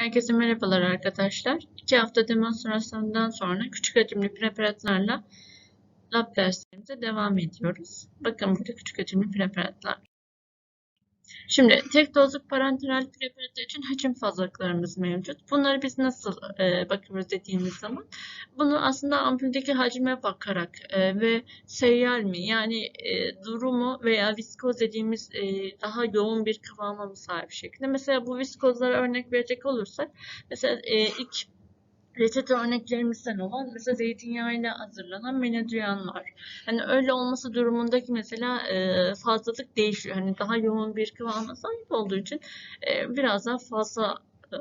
Herkese merhabalar arkadaşlar. İki hafta demonstrasyondan sonra küçük hacimli preparatlarla lab derslerimize devam ediyoruz. Bakın burada küçük hacimli preparatlar. Şimdi tek dozluk parenteral preparatlar için hacim fazlalıklarımız mevcut. Bunları biz nasıl e, bakıyoruz dediğimiz zaman bunu aslında ampuldeki hacme bakarak e, ve seyyal mi yani e, durumu veya viskoz dediğimiz e, daha yoğun bir kıvama mı sahip şeklinde. Mesela bu viskozlara örnek verecek olursak mesela e, ilk reçete örneklerimizden olan mesela zeytinyağıyla hazırlanan menedüyan var. Hani öyle olması durumundaki mesela e, fazlalık değişiyor. Hani daha yoğun bir kıvama sahip olduğu için e, biraz daha fazla e,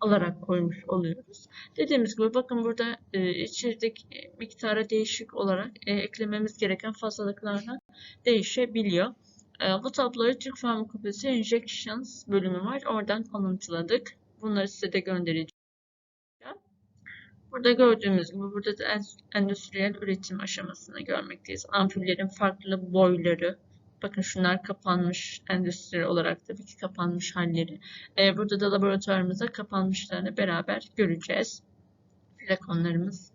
alarak koymuş oluyoruz. Dediğimiz gibi bakın burada e, içerideki miktara değişik olarak e, eklememiz gereken fazlalıklarla değişebiliyor. E, bu tabloyu Türk Farmakopesi Injections bölümü var. Oradan alıntıladık. Bunları size de göndereceğim. Burada gördüğümüz gibi burada da endüstriyel üretim aşamasını görmekteyiz. Ampullerin farklı boyları, bakın şunlar kapanmış endüstri olarak tabii ki kapanmış halleri. Ee, burada da laboratuvarımıza kapanmışlarını beraber göreceğiz. Flakonlarımız.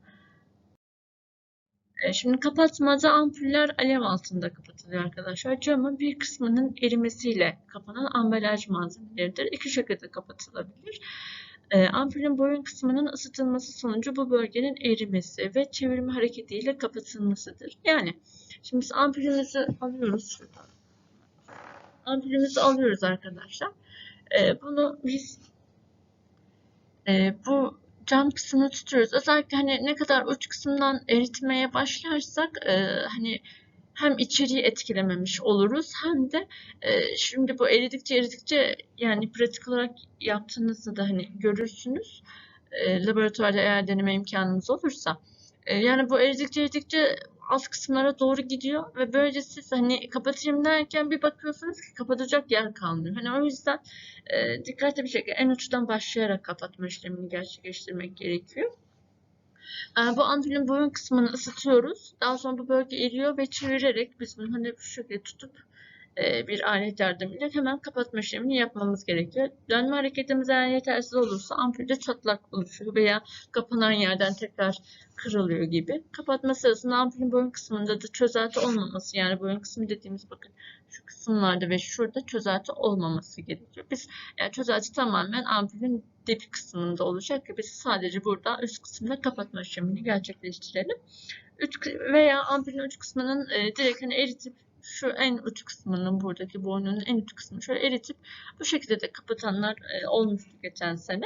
Ee, şimdi kapatmada ampuller alev altında kapatılıyor arkadaşlar. Camın bir kısmının erimesiyle kapanan ambalaj malzemeleridir. İki şekilde kapatılabilir. E, boyun kısmının ısıtılması sonucu bu bölgenin erimesi ve çevirme hareketiyle kapatılmasıdır. Yani şimdi biz ampulümüzü alıyoruz. Ampulümüzü alıyoruz arkadaşlar. E, bunu biz e, bu cam kısmını tutuyoruz. Özellikle hani ne kadar uç kısımdan eritmeye başlarsak e, hani hem içeriği etkilememiş oluruz hem de e, şimdi bu eridikçe eridikçe yani pratik olarak yaptığınızda da hani görürsünüz e, laboratuvarda eğer deneme imkanınız olursa. E, yani bu eridikçe eridikçe alt kısımlara doğru gidiyor ve böylece siz hani kapatayım derken bir bakıyorsunuz ki kapatacak yer kalmıyor. Hani o yüzden e, dikkatli bir şekilde en uçtan başlayarak kapatma işlemini gerçekleştirmek gerekiyor. Bu ampulün boyun kısmını ısıtıyoruz. Daha sonra bu bölge eriyor ve çevirerek biz bunu hani şu şekilde tutup e, bir alet yardımıyla hemen kapatma işlemini yapmamız gerekiyor. Dönme hareketimiz eğer yetersiz olursa ampulde çatlak oluşuyor veya kapanan yerden tekrar kırılıyor gibi. Kapatma sırasında ampulün boyun kısmında da çözelti olmaması yani boyun kısmı dediğimiz bakın şu kısımlarda ve şurada çözelti olmaması gerekiyor. Biz yani çözelti tamamen ampulün dip kısmında olacak ki biz sadece burada üst kısımda kapatma işlemini gerçekleştirelim. Üç, veya ampulün uç kısmının e, direkt hani eritip şu en uç kısmının buradaki boynunun en uç kısmını şöyle eritip bu şekilde de kapatanlar e, olmuştu geçen sene.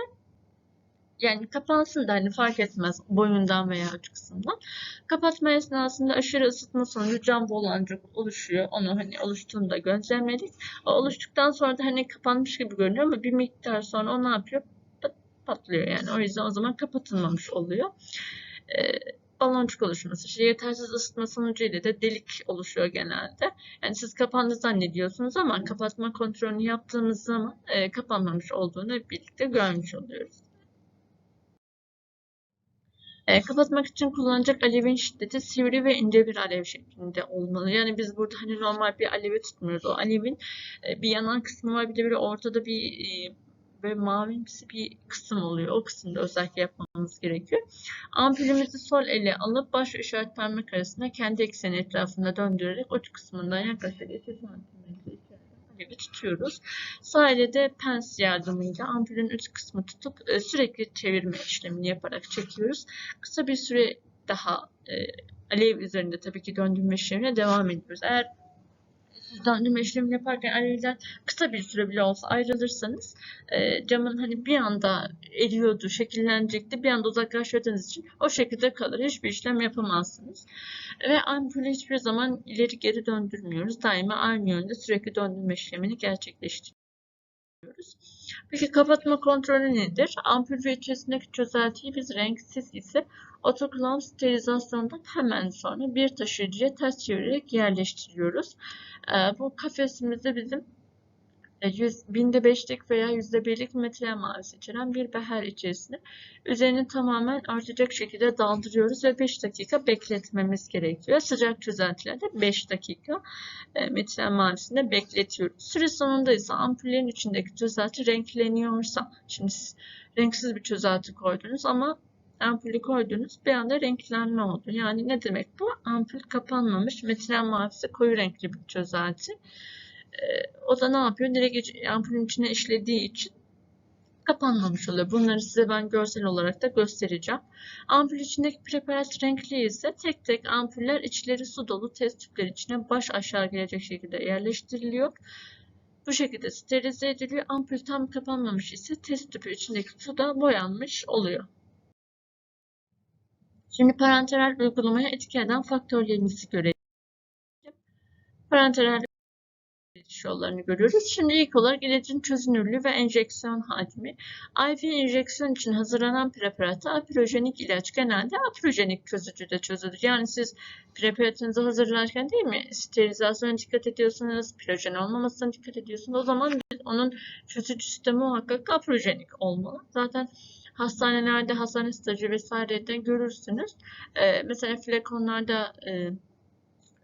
Yani kapansın da hani fark etmez boyundan veya uç kısımdan. Kapatma esnasında aşırı ısıtma sonucu cam bolancık oluşuyor. Onu hani oluştuğunu da gözlemledik. O oluştuktan sonra da hani kapanmış gibi görünüyor ama bir miktar sonra o ne yapıyor? Patlıyor yani. O yüzden o zaman kapatılmamış oluyor. Ee, baloncuk oluşması. İşte yetersiz ısıtma sonucuyla da delik oluşuyor genelde. Yani siz kapandı zannediyorsunuz ama kapatma kontrolünü yaptığımız zaman e, kapanmamış olduğunu birlikte görmüş oluyoruz. E, kapatmak için kullanacak alevin şiddeti sivri ve ince bir alev şeklinde olmalı. Yani biz burada hani normal bir alevi tutmuyoruz. O alevin e, bir yanan kısmı var bir de böyle ortada bir e, ve mavimsi bir kısım oluyor. O kısımda özellikle yapmamız gerekiyor. Ampulümüzü sol ele alıp baş ve işaret parmak arasında kendi ekseni etrafında döndürerek uç kısmından yaklaşık 2 cm gibi tutuyoruz. Sağ elle de pens yardımıyla ampulün üst kısmı tutup e, sürekli çevirme işlemini yaparak çekiyoruz. Kısa bir süre daha e, alev üzerinde tabii ki döndürme işlemine devam ediyoruz. Eğer döndürme işlemi yaparken alevden kısa bir süre bile olsa ayrılırsanız e, camın hani bir anda eriyordu, şekillenecekti. Bir anda uzaklaştırdığınız için o şekilde kalır. Hiçbir işlem yapamazsınız. Ve ampulü hiçbir zaman ileri geri döndürmüyoruz. Daima aynı yönde sürekli döndürme işlemini gerçekleştiriyoruz. Peki kapatma kontrolü nedir? Ampul ve içerisindeki çözeltiyi biz renksiz ise otoklav sterilizasyondan hemen sonra bir taşıyıcıya ters çevirerek yerleştiriyoruz. Ee, bu kafesimizde bizim e, yüz, binde beşlik veya yüzde birlik metal mavisi içeren bir beher içerisine üzerini tamamen artacak şekilde daldırıyoruz ve 5 dakika bekletmemiz gerekiyor. Sıcak çözeltilerde 5 dakika e, metal mavisinde bekletiyoruz. Süre sonunda ise ampullerin içindeki çözelti renkleniyorsa, şimdi siz renksiz bir çözelti koydunuz ama ampulü koydunuz bir anda renklenme oldu. Yani ne demek bu? Ampul kapanmamış, metal mavisi koyu renkli bir çözelti. Ee, o da ne yapıyor? Direkt ampulün içine işlediği için kapanmamış oluyor. Bunları size ben görsel olarak da göstereceğim. Ampul içindeki preparat renkli ise tek tek ampuller içleri su dolu test tüpleri içine baş aşağı gelecek şekilde yerleştiriliyor. Bu şekilde sterilize ediliyor. Ampul tam kapanmamış ise test tüpü içindeki su da boyanmış oluyor. Şimdi parenteral uygulamaya etki eden faktörlerimizi görelim. Parenteral geçiş yollarını görüyoruz. Şimdi ilk olarak ilacın çözünürlüğü ve enjeksiyon hacmi. IV enjeksiyon için hazırlanan preparatta apirojenik ilaç genelde apirojenik çözücüde çözülür. Yani siz preparatınızı hazırlarken değil mi sterilizasyona dikkat ediyorsunuz, pirojen olmamasına dikkat ediyorsunuz. O zaman onun çözücüsü de muhakkak apirojenik olmalı. Zaten hastanelerde, hastane stajı vesairede görürsünüz. Ee, mesela flakonlarda e,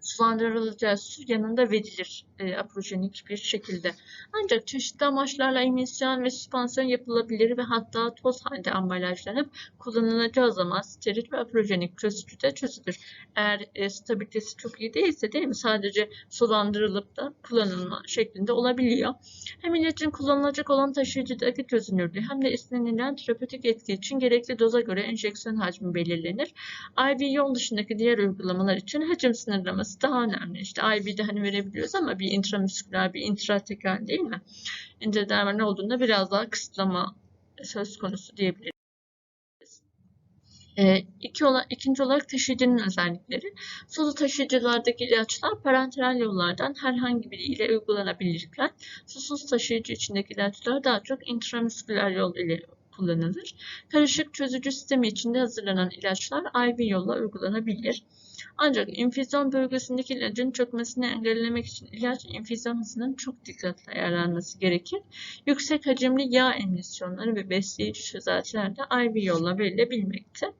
sulandırılacağı su yanında verilir e, aprojenik bir şekilde. Ancak çeşitli amaçlarla emisyon ve süspansiyon yapılabilir ve hatta toz halde ambalajlanıp kullanılacağı zaman steril ve aprojenik çözücüde çözülür. Eğer e, stabilitesi çok iyi değilse değil mi sadece sulandırılıp da kullanılma şeklinde olabiliyor. Hem ilacın kullanılacak olan taşıyıcıdaki çözünürlüğü hem de istenilen terapötik etki için gerekli doza göre enjeksiyon hacmi belirlenir. IV yol dışındaki diğer uygulamalar için hacim sınırlaması daha önemli. İşte IV'de hani verebiliyoruz ama bir intramüsküler, bir intratekel değil mi? İntradermal olduğunda biraz daha kısıtlama söz konusu diyebiliriz. E, iki ola, ikinci olarak taşıyıcının özellikleri. Sulu taşıyıcılardaki ilaçlar parenteral yollardan herhangi biri ile uygulanabilirken susuz taşıyıcı içindeki ilaçlar daha çok intramüsküler yol ile kullanılır. Karışık çözücü sistemi içinde hazırlanan ilaçlar IV yolla uygulanabilir. Ancak infüzyon bölgesindeki ilacın çökmesini engellemek için ilaç infüzyon hızının çok dikkatli ayarlanması gerekir. Yüksek hacimli yağ emisyonları ve besleyici çözeltiler de IV yolla verilebilmekte.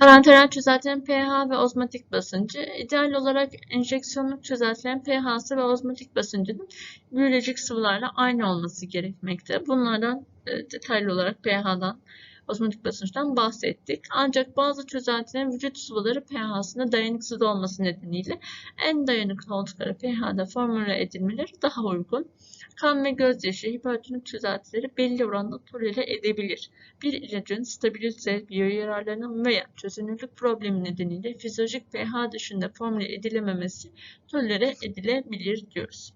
Parenteral çözeltinin pH ve ozmotik basıncı. İdeal olarak enjeksiyonluk çözeltilerin pH'sı ve ozmotik basıncının biyolojik sıvılarla aynı olması gerekmekte. Bunlardan e, detaylı olarak pH'dan ozmotik basınçtan bahsettik. Ancak bazı çözeltilerin vücut sıvıları pH'sına dayanıksız olması nedeniyle en dayanıklı oldukları pH'da formüle edilmeleri daha uygun. Kan ve gözyaşı hipertonik çözeltileri belli oranda tolere edebilir. Bir ilacın stabilite, biyoyararlarının veya çözünürlük problemi nedeniyle fizyolojik pH dışında formüle edilememesi tolere edilebilir diyoruz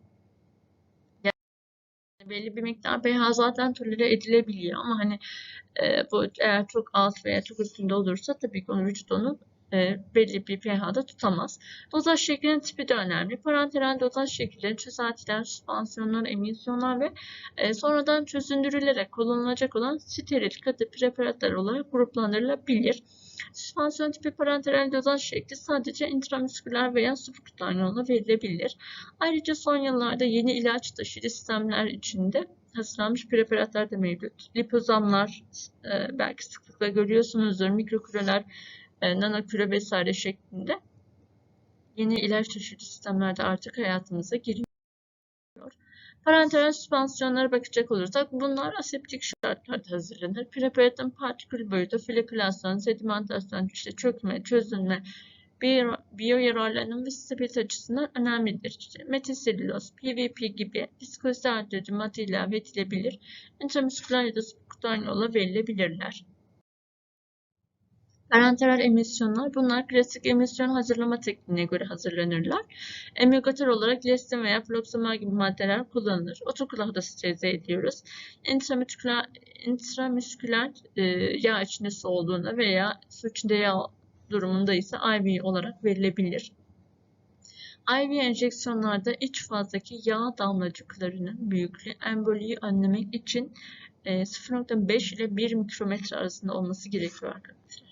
belli bir miktar pH zaten tolere edilebiliyor ama hani e, bu eğer çok alt veya çok üstünde olursa tabii ki onu vücut onu e, belli bir pH'da tutamaz. Dozaj şeklinin tipi de önemli. Parenteral dozaj şekilleri çözeltiler, süspansiyonlar, emisyonlar ve e, sonradan çözündürülerek kullanılacak olan steril katı preparatlar olarak gruplandırılabilir. Süspansiyon tipi parenteral dozaj şekli sadece intramüsküler veya subkutan yolla verilebilir. Ayrıca son yıllarda yeni ilaç taşıyıcı sistemler içinde hazırlanmış preparatlar da mevcut. Lipozamlar e, belki sıklıkla görüyorsunuzdur. Mikroküreler, e, nanoküre vesaire şeklinde yeni ilaç taşıyıcı sistemlerde artık hayatımıza giriyor. Parenteral süspansiyonlara bakacak olursak bunlar aseptik şartlarda hazırlanır. Preparatın partikül boyutu, flokülasyon, sedimentasyon, işte çökme, çözünme, biyo yararlarının ve stabilite açısından önemlidir. İşte metaselüloz, PVP gibi viskozite artırıcı madde ilave edilebilir. Intramüsküler ya da subkutan yolla verilebilirler. Parenteral emisyonlar bunlar klasik emisyon hazırlama tekniğine göre hazırlanırlar. Emulgatör olarak lestin veya floxamol gibi maddeler kullanılır. Otoklafda sterilize ediyoruz. İntramüsküler, intramüsküler e, yağ içinde su olduğunda veya su içinde yağ durumunda ise IV olarak verilebilir. IV enjeksiyonlarda iç fazdaki yağ damlacıklarının büyüklüğü emboliyi önlemek için 0.5 e, ile 1 mikrometre arasında olması gerekiyor arkadaşlar.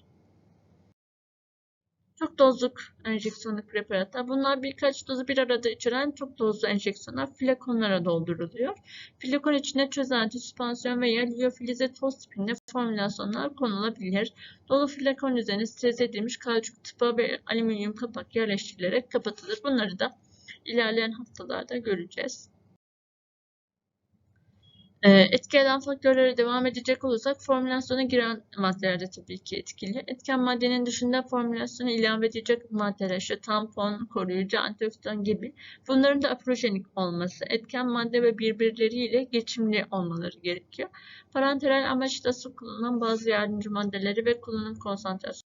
Çok dozluk enjeksiyonluk preparatlar. Bunlar birkaç dozu bir arada içeren çok dozlu enjeksiyonlar flakonlara dolduruluyor. Flakon içine çözelti, süspansiyon veya liyofilize toz tipinde formülasyonlar konulabilir. Dolu flakon üzerine sterilize edilmiş kauçuk tıpa ve alüminyum kapak yerleştirilerek kapatılır. Bunları da ilerleyen haftalarda göreceğiz. Ee, Etki eden faktörlere devam edecek olursak formülasyona giren maddeler de tabii ki etkili. Etken maddenin dışında formülasyona ilave edilecek maddeler işte tampon, koruyucu, antioksidan gibi bunların da aprojenik olması, etken madde ve birbirleriyle geçimli olmaları gerekiyor. Parenteral amaçla su kullanılan bazı yardımcı maddeleri ve kullanım konsantrasyonu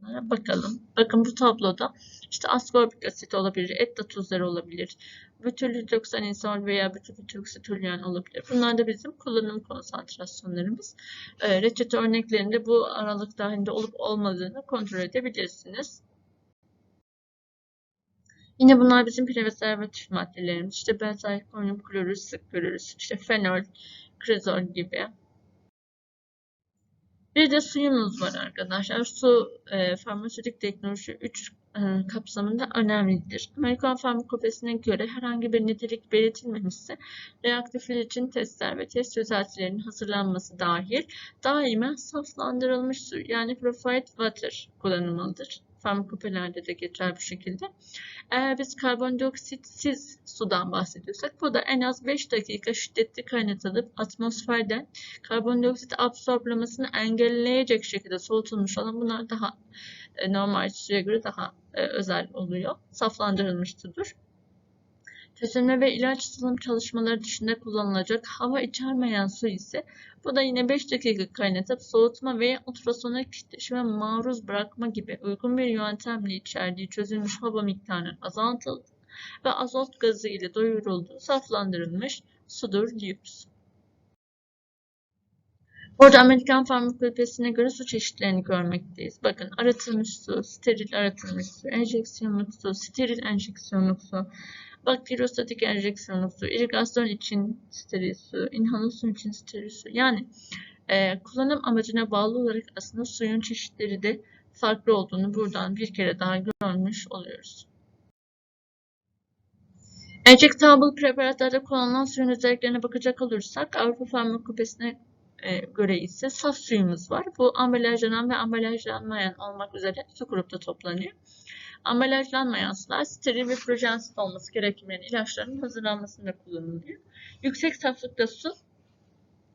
Bunlara bakalım. Bakın bu tabloda işte ascorbik asit olabilir, etta tuzları olabilir, bütürlüdoksanisol veya bütürlüdoksitolyen olabilir. Bunlar da bizim kullanım konsantrasyonlarımız. E, reçete örneklerinde bu aralık dahilinde olup olmadığını kontrol edebilirsiniz. Yine bunlar bizim preservatif maddelerimiz. İşte benzel konyum klorür, sık görürüz. İşte fenol, krizol gibi. Bir de suyumuz var arkadaşlar. Su e, farmasötik teknoloji 3 e, kapsamında önemlidir. Amerikan Farmakopesi'ne göre herhangi bir nitelik belirtilmemişse reaktifler için testler ve test çözeltilerinin hazırlanması dahil daima saflandırılmış su yani purified water kullanılmalıdır. Farmakopelerde de geçer bu şekilde. Eğer biz karbondioksitsiz sudan bahsediyorsak bu da en az 5 dakika şiddetli kaynatılıp atmosferden karbondioksit absorplamasını engelleyecek şekilde soğutulmuş olan bunlar daha e, normal suya göre daha e, özel oluyor. Saflandırılmış sudur. Çözülme ve ilaç sızım çalışmaları dışında kullanılacak hava içermeyen su ise bu da yine 5 dakika kaynatıp soğutma veya ultrasonik titreşime maruz bırakma gibi uygun bir yöntemle içerdiği çözülmüş hava miktarının azaltıldı ve azot gazı ile doyurulduğu saflandırılmış sudur diyoruz. Burada Amerikan farmakopeyasına göre su çeşitlerini görmekteyiz. Bakın arıtılmış su, steril arıtılmış su, enjeksiyonluk su, steril enjeksiyonluk su, bakteriostatik enjeksiyonluk su, irigasyon için steril su, inhalasyon için steril su. Yani e, kullanım amacına bağlı olarak aslında suyun çeşitleri de farklı olduğunu buradan bir kere daha görmüş oluyoruz. Enjektable preparatlarda kullanılan suyun özelliklerine bakacak olursak Avrupa Farmakopeyası'na e, göre ise saf suyumuz var. Bu ambalajlanan ve ambalajlanmayan olmak üzere iki grupta toplanıyor. Ambalajlanmayan sular steril ve projensiz olması gerekmeyen ilaçların hazırlanmasında kullanılıyor. Yüksek saflıkta su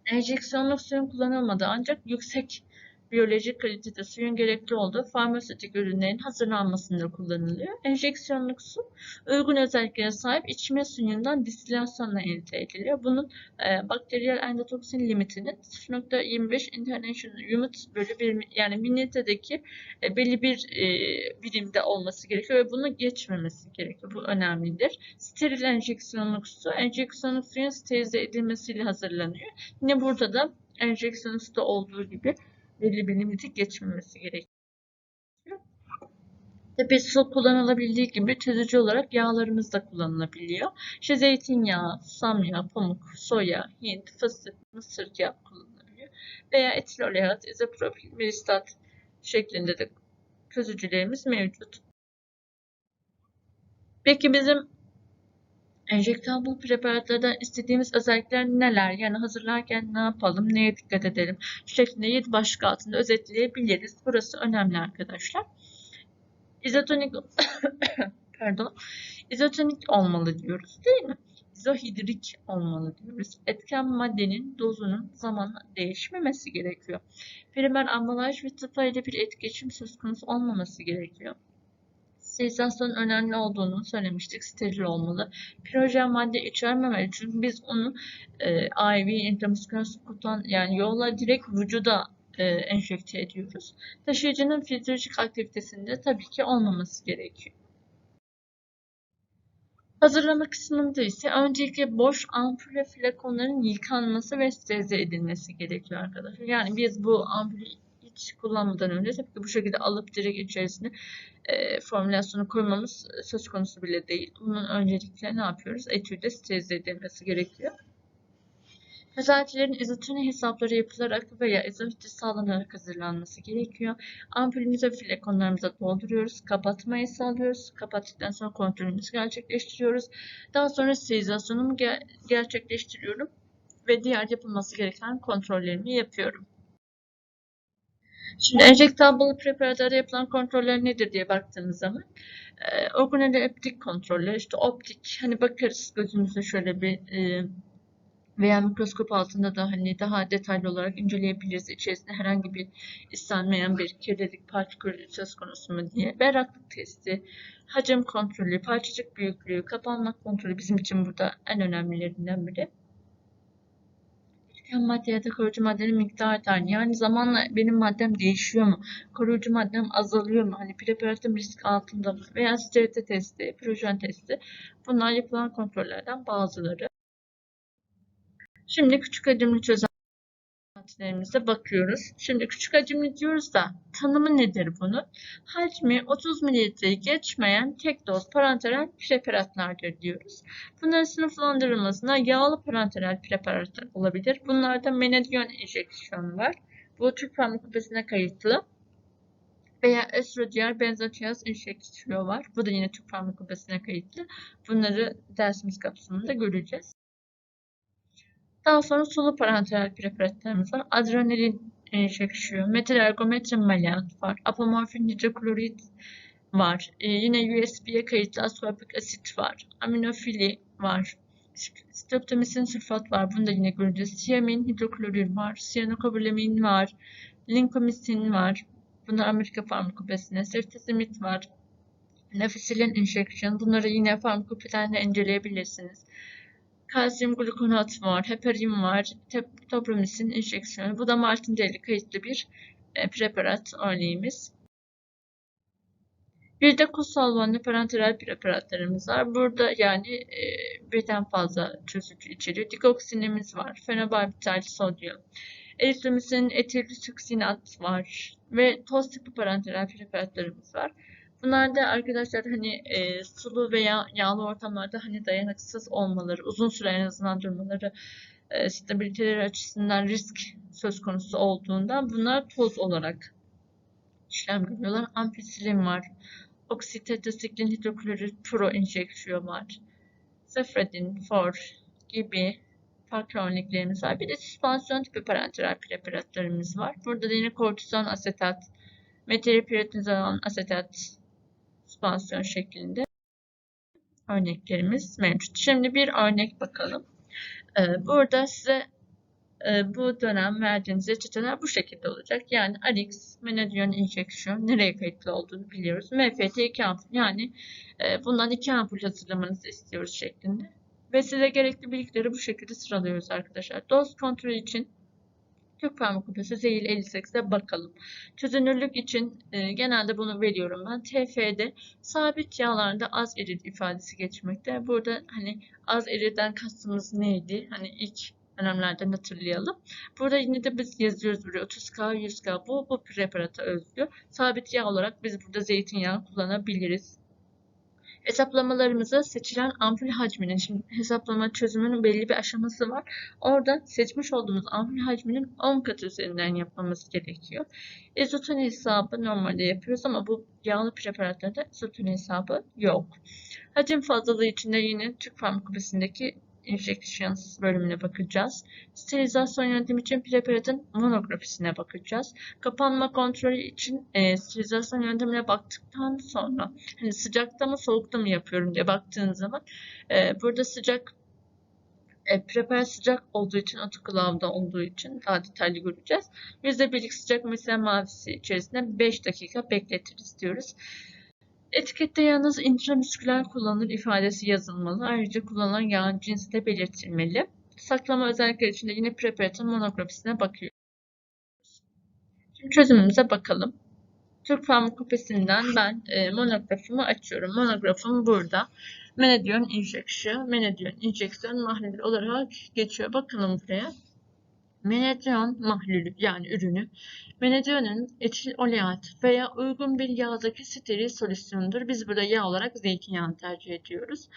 enjeksiyonluk suyun kullanılmadığı ancak yüksek biyolojik kalitede suyun gerekli olduğu farmasötik ürünlerin hazırlanmasında kullanılıyor. Enjeksiyonluk su uygun özelliklere sahip içme suyundan distilasyonla elde ediliyor. Bunun e, bakteriyel endotoksin limitinin 0.25 international unit bölü bir yani mililitredeki e, belli bir e, birimde olması gerekiyor ve bunu geçmemesi gerekiyor. Bu önemlidir. Steril enjeksiyonluk su, enjeksiyonluk suyun sterilize edilmesiyle hazırlanıyor. Yine burada da enjeksiyonluk suda olduğu gibi belli bir limiti geçmemesi gerekiyor. Su kullanılabildiği gibi çözücü olarak yağlarımız da kullanılabiliyor. İşte zeytinyağı, susam yağı, pamuk, soya, hint, fıstık, mısır yağı kullanılabiliyor. Veya etil oleat, izopropil, miristat şeklinde de çözücülerimiz mevcut. Peki bizim enjektable preparatlardan istediğimiz özellikler neler? Yani hazırlarken ne yapalım, neye dikkat edelim? Şeklinde 7 başlık altında özetleyebiliriz. Burası önemli arkadaşlar. İzotonik pardon. İzotonik olmalı diyoruz değil mi? İzohidrik olmalı diyoruz. Etken maddenin dozunun zamanla değişmemesi gerekiyor. Primer ambalaj ve tıpa ile bir etkileşim söz konusu olmaması gerekiyor. Sterilizasyonun önemli olduğunu söylemiştik. Steril olmalı. Pirojen madde içermemeli. Çünkü biz onu e, IV, intramusküler subkutan yani yolla direkt vücuda e, enjekte ediyoruz. Taşıyıcının fizyolojik aktivitesinde tabii ki olmaması gerekiyor. Hazırlama kısmında ise öncelikle boş ampul ve flakonların yıkanması ve sterilize edilmesi gerekiyor arkadaşlar. Yani biz bu ampulü hiç kullanmadan önce tabii ki bu şekilde alıp direkt içerisine e, formülasyonu koymamız söz konusu bile değil. Bunun öncelikle ne yapıyoruz? Etüde sterilize edilmesi gerekiyor. Çözeltilerin izotoni hesapları yapılarak veya izotoni sağlanarak hazırlanması gerekiyor. Ampulümüze flekonlarımıza dolduruyoruz. Kapatmayı sağlıyoruz. Kapattıktan sonra kontrolümüzü gerçekleştiriyoruz. Daha sonra sterilizasyonumu ger- gerçekleştiriyorum. Ve diğer yapılması gereken kontrollerimi yapıyorum. Şimdi enjektable preparatörde yapılan kontroller nedir diye baktığımız zaman e, organoleptik kontroller, işte optik, hani bakarız gözümüzle şöyle bir e, veya mikroskop altında da hani daha detaylı olarak inceleyebiliriz. İçerisinde herhangi bir istenmeyen bir kirlilik partikül söz konusu mu diye. Berraklık testi, hacim kontrolü, parçacık büyüklüğü, kapanma kontrolü bizim için burada en önemlilerinden biri. Etken madde ya da koruyucu maddenin miktarı aynı. Yani zamanla benim maddem değişiyor mu? Koruyucu maddem azalıyor mu? Hani preparatım risk altında mı? Veya sterilite testi, projen testi. Bunlar yapılan kontrollerden bazıları. Şimdi küçük hacimli çözeltilerimize bakıyoruz. Şimdi küçük hacimli diyoruz da tanımı nedir bunun? Hacmi 30 mililitreyi geçmeyen tek doz parenteral preparatlardır diyoruz. Bunların sınıflandırılmasına yağlı parenteral preparatlar olabilir. Bunlarda menedyon enjeksiyon var. Bu Türk farmakopesine kayıtlı. Veya estrodiyer benzotiaz enjeksiyon var. Bu da yine Türk farmakopesine kayıtlı. Bunları dersimiz kapsamında göreceğiz. Daha sonra sulu parenteral preparatlarımız var. Adrenalin enjeksiyon, metil ergometrin maleat var. Apomorfin hidroklorit var. Ee, yine USB'ye kayıtlı ascorbic asit var. Aminofili var. Streptomisin sülfat var. Bunu da yine göreceğiz. Tiamin hidroklorir var. Siyanokobalamin var. Linkomisin var. Bunlar Amerika farmakopesine. Ceftazimid var. Nefisilin enjeksiyon. Bunları yine farmakopeden inceleyebilirsiniz kalsiyum glukonat var, heparin var, topromisin enjeksiyonu. Bu da Martindale kayıtlı bir e, preparat örneğimiz. Bir de kusalvanlı parenteral preparatlarımız var. Burada yani e, birden fazla çözücü içeriyor. Dikoksinimiz var, fenobarbital sodyum, eritromisin etilsüksinat var ve toz parenteral preparatlarımız var. Bunlar da arkadaşlar hani e, sulu veya yağlı ortamlarda hani dayanıksız olmaları, uzun süre en azından durmaları, e, stabiliteleri açısından risk söz konusu olduğunda bunlar toz olarak işlem görüyorlar. Ampicillin var. Oksitetrasiklin hidroklorit pro enjeksiyon var. Sefredin, for gibi farklı örneklerimiz var. Bir de süspansiyon tipi parenteral preparatlarımız var. Burada da yine kortizon asetat, metilpiretizon asetat, süspansiyon şeklinde örneklerimiz mevcut. Şimdi bir örnek bakalım. Ee, burada size e, bu dönem verdiğiniz reçeteler bu şekilde olacak. Yani Alix, Menadion enjeksiyon nereye kayıtlı olduğunu biliyoruz. MFT 2 ampul yani e, bundan 2 ampul hazırlamanızı istiyoruz şeklinde. Ve size gerekli bilgileri bu şekilde sıralıyoruz arkadaşlar. Doz kontrolü için Türk farmakopesi zehir 58'e bakalım. Çözünürlük için e, genelde bunu veriyorum ben. TF'de sabit yağlarda az erit ifadesi geçmekte. Burada hani az eriden kastımız neydi? Hani ilk dönemlerden hatırlayalım. Burada yine de biz yazıyoruz buraya 30K, 100K bu, bu preparata özgü. Sabit yağ olarak biz burada zeytinyağı kullanabiliriz. Hesaplamalarımızı seçilen ampul hacminin, şimdi hesaplama çözümünün belli bir aşaması var. Orada seçmiş olduğumuz ampul hacminin 10 katı üzerinden yapmamız gerekiyor. İzotoni hesabı normalde yapıyoruz ama bu yağlı preparatlarda izotoni hesabı yok. Hacim fazlalığı için de yine Türk farmakopesindeki Infections bölümüne bakacağız. Sterilizasyon yöntemi için preparatın monografisine bakacağız. Kapanma kontrolü için e, sterilizasyon yöntemine baktıktan sonra hani sıcakta mı soğukta mı yapıyorum diye baktığın zaman e, burada sıcak e, preparat sıcak olduğu için otoklavda olduğu için daha detaylı göreceğiz. %1'lik sıcak mesela mavisi içerisinde 5 dakika bekletiriz diyoruz. Etikette yalnız intramüsküler kullanılır ifadesi yazılmalı. Ayrıca kullanılan yağın cinsi de belirtilmeli. Saklama özellikleri için de yine preparatın monografisine bakıyoruz. Şimdi çözümümüze bakalım. Türk farmakopesinden ben e, monografımı açıyorum. Monografım burada. Menedion injection, Menedion injeksiyon mahlulü olarak geçiyor. Bakalım buraya. Menedyon mahlulü yani ürünü Menediyonun etil oleat veya uygun bir yağdaki steril solüsyonudur. Biz burada yağ olarak zeytinyağını tercih ediyoruz.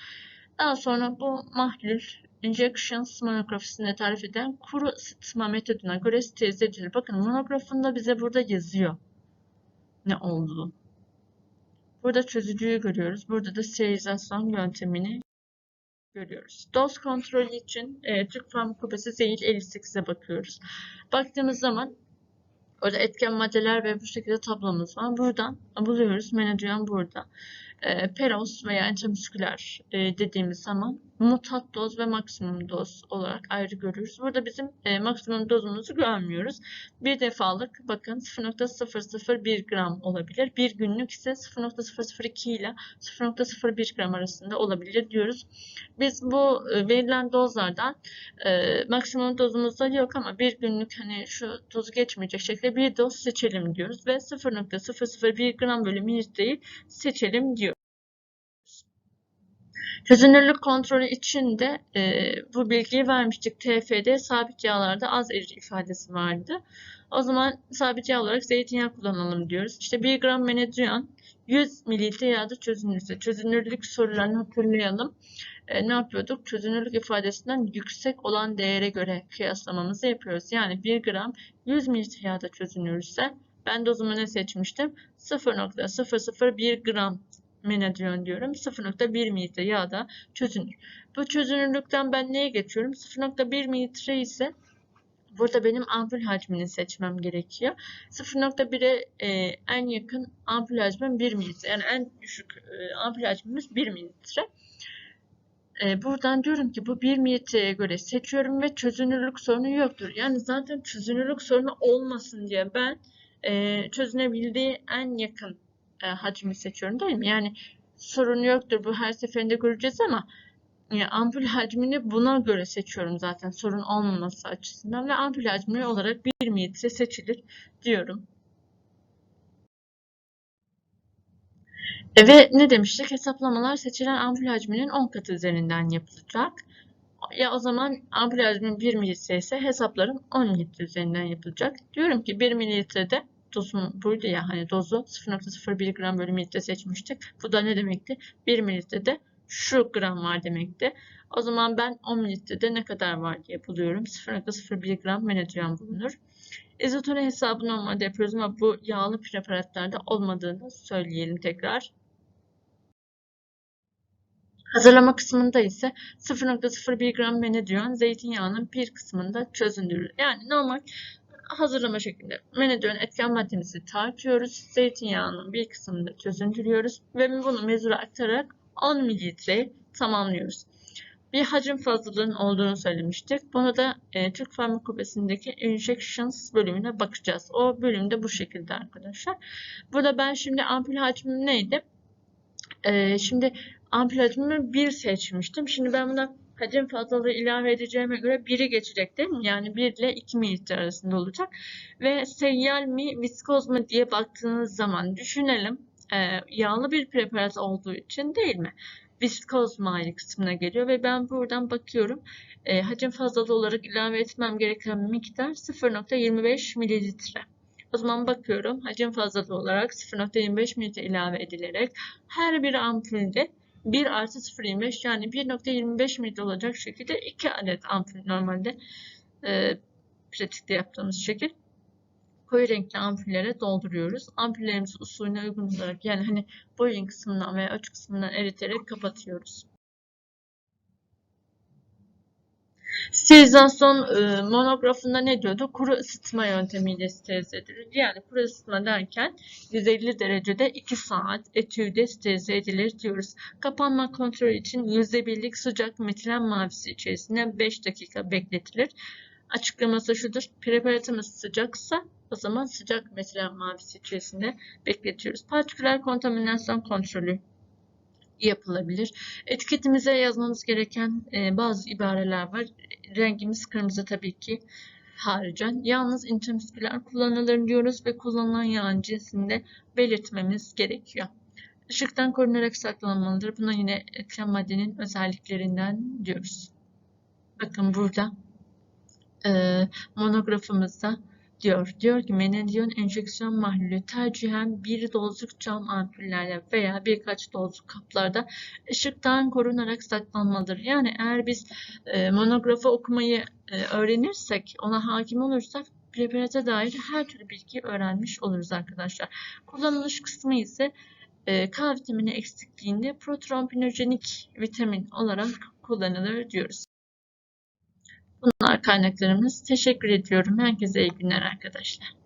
Daha sonra bu mahlul injection monografisinde tarif eden kuru ısıtma metoduna göre sterilize edilir. Bakın monografında bize burada yazıyor ne olduğu. Burada çözücüyü görüyoruz. Burada da sterilizasyon yöntemini görüyoruz. Doz kontrolü için e, Türk Farmakopesi Zehir 58'e bakıyoruz. Baktığımız zaman orada etken maddeler ve bu şekilde tablomuz var. Buradan buluyoruz. Menadrian burada. E, peros veya intramusküler e, dediğimiz zaman mutat doz ve maksimum doz olarak ayrı görüyoruz. Burada bizim e, maksimum dozumuzu görmüyoruz. Bir defalık bakın 0.001 gram olabilir. Bir günlük ise 0.002 ile 0.01 gram arasında olabilir diyoruz. Biz bu e, verilen dozlardan e, maksimum dozumuzda yok ama bir günlük hani şu dozu geçmeyecek şekilde bir doz seçelim diyoruz ve 0.001 gram bölü mililitreyi seçelim diyor. Çözünürlük kontrolü için de e, bu bilgiyi vermiştik. TF'de sabit yağlarda az erici ifadesi vardı. O zaman sabit yağ olarak zeytinyağı kullanalım diyoruz. İşte 1 gram menedriyan 100 mililitre yağda çözünürse. Çözünürlük sorularını hatırlayalım. E, ne yapıyorduk? Çözünürlük ifadesinden yüksek olan değere göre kıyaslamamızı yapıyoruz. Yani 1 gram 100 mililitre yağda çözünürse ben dozumu ne seçmiştim? 0.001 gram menadrion diyorum. 0.1 mililitre yağda çözünür. Bu çözünürlükten ben neye geçiyorum? 0.1 mililitre ise burada benim ampul hacmini seçmem gerekiyor. 0.1'e e, en yakın ampul hacmim 1 mililitre. Yani en düşük e, ampul hacmimiz 1 mililitre. E, buradan diyorum ki bu 1 mililitreye göre seçiyorum ve çözünürlük sorunu yoktur. Yani zaten çözünürlük sorunu olmasın diye ben e, çözünebildiği en yakın e, hacmi seçiyorum değil mi? Yani sorun yoktur bu her seferinde göreceğiz ama e, ampul hacmini buna göre seçiyorum zaten sorun olmaması açısından ve ampul hacmi olarak 1 mililitre seçilir diyorum. E, ve ne demiştik? Hesaplamalar seçilen ampul hacminin 10 katı üzerinden yapılacak. Ya o zaman ampul hacmin 1 mililitre ise hesaplarım 10 mililitre üzerinden yapılacak. Diyorum ki 1 mililitrede dozum buydu ya hani dozu 0.01 gram bölü mililitre seçmiştik. Bu da ne demekti? 1 mililitrede şu gram var demekti. O zaman ben 10 mililitrede ne kadar var diye buluyorum. 0.01 gram menedriyan bulunur. İzotone hesabı normalde yapıyoruz ama bu yağlı preparatlarda olmadığını söyleyelim tekrar. Hazırlama kısmında ise 0.01 gram menedriyan zeytinyağının bir kısmında çözündürülür. Yani normal hazırlama şeklinde menedriyan etken maddemizi tartıyoruz. Zeytinyağının bir kısmını çözündürüyoruz ve bunu mezura aktararak 10 mililitre tamamlıyoruz. Bir hacim fazlalığının olduğunu söylemiştik. Bunu da e, Türk Farmakopesi'ndeki Injections bölümüne bakacağız. O bölümde bu şekilde arkadaşlar. Burada ben şimdi ampul hacmim neydi? E, şimdi ampul hacmimi 1 seçmiştim. Şimdi ben buna hacim fazlalığı ilave edeceğime göre 1'i geçecek değil mi? Yani 1 ile 2 mililitre arasında olacak. Ve seyyal mi, viskoz mu diye baktığınız zaman düşünelim. E, yağlı bir preparat olduğu için değil mi? Viskoz mali kısmına geliyor ve ben buradan bakıyorum. E, hacim fazlalığı olarak ilave etmem gereken miktar 0.25 mililitre. O zaman bakıyorum hacim fazlalığı olarak 0.25 mililitre ilave edilerek her bir ampulde 1 artı 0.25 yani 1.25 mililitre olacak şekilde 2 adet ampul normalde e, pratikte yaptığımız şekil koyu renkli ampullere dolduruyoruz. Ampullerimizi usulüne uygun olarak yani hani boyun kısmından veya uç kısmından eriterek kapatıyoruz. Sterilizasyon e, monografında ne diyordu? Kuru ısıtma yöntemiyle sterilize edilir. Yani kuru ısıtma derken 150 derecede 2 saat etüde sterilize edilir diyoruz. Kapanma kontrolü için %1'lik sıcak metilen mavisi içerisinde 5 dakika bekletilir. Açıklaması şudur. Preparatımız sıcaksa o zaman sıcak metilen mavisi içerisinde bekletiyoruz. Partiküler kontaminasyon kontrolü yapılabilir. Etiketimize yazmamız gereken e, bazı ibareler var. Rengimiz kırmızı tabii ki haricen. Yalnız intramusküler kullanılır diyoruz ve kullanılan yağın cinsini belirtmemiz gerekiyor. Işıktan korunarak saklanmalıdır. Buna yine etken maddenin özelliklerinden diyoruz. Bakın burada e, monografımızda diyor. Diyor ki menediyon enjeksiyon mahlulü tercihen bir dozluk cam ampullerle veya birkaç dozluk kaplarda ışıktan korunarak saklanmalıdır. Yani eğer biz e, monografı okumayı e, öğrenirsek, ona hakim olursak preparata dair her türlü bilgiyi öğrenmiş oluruz arkadaşlar. Kullanılış kısmı ise e, K vitamini eksikliğinde protrombinojenik vitamin olarak kullanılır diyoruz. Kaynaklarımız. Teşekkür ediyorum. Herkese iyi günler arkadaşlar.